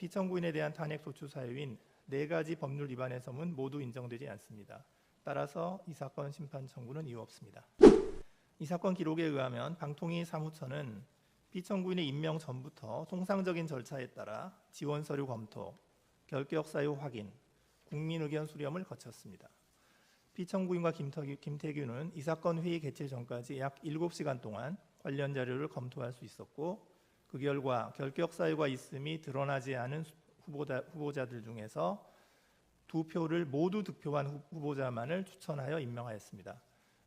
피청구인에 대한 탄핵 소추 사유인 네 가지 법률 위반의 점은 모두 인정되지 않습니다. 따라서 이 사건 심판 청구는 이유 없습니다. 이 사건 기록에 의하면 방통위 사무처는 피청구인의 임명 전부터 통상적인 절차에 따라 지원 서류 검토, 결격 사유 확인, 국민 의견 수렴을 거쳤습니다. 피청구인과 김태규, 김태규는 이 사건 회의 개최 전까지 약 7시간 동안 관련 자료를 검토할 수 있었고 그 결과 결격 사유가 있음이 드러나지 않은 후보자, 후보자들 중에서 두 표를 모두 득표한 후- 후보자만을 추천하여 임명하였습니다.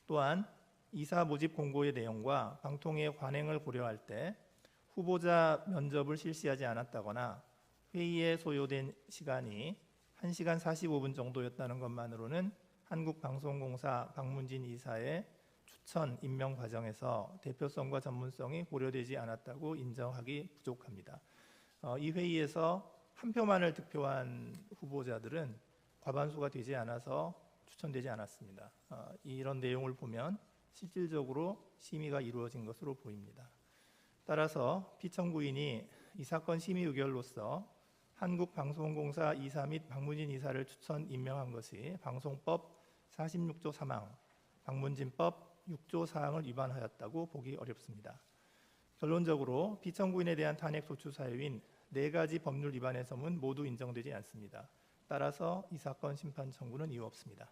또한 이사 모집 공고의 내용과 방통위의 관행을 고려할 때 후보자 면접을 실시하지 않았다거나 회의에 소요된 시간이 1시간 45분 정도였다는 것만으로는 한국방송공사 박문진 이사의 추천 임명 과정에서 대표성과 전문성이 고려되지 않았다고 인정하기 부족합니다. 어, 이 회의에서 한 표만을 득표한 후보자들은 과반수가 되지 않아서 추천되지 않았습니다. 어, 이런 내용을 보면 실질적으로 심의가 이루어진 것으로 보입니다. 따라서 피청구인이 이 사건 심의 의결로서 한국방송공사 이사 및 박문진 이사를 추천 임명한 것이 방송법 46조 3항, 박문진법 6조 사항을 위반하였다고 보기 어렵습니다. 결론적으로 피청구인에 대한 탄핵 소추 사유인 네 가지 법률 위반의 점은 모두 인정되지 않습니다. 따라서 이 사건 심판 청구는 이유 없습니다.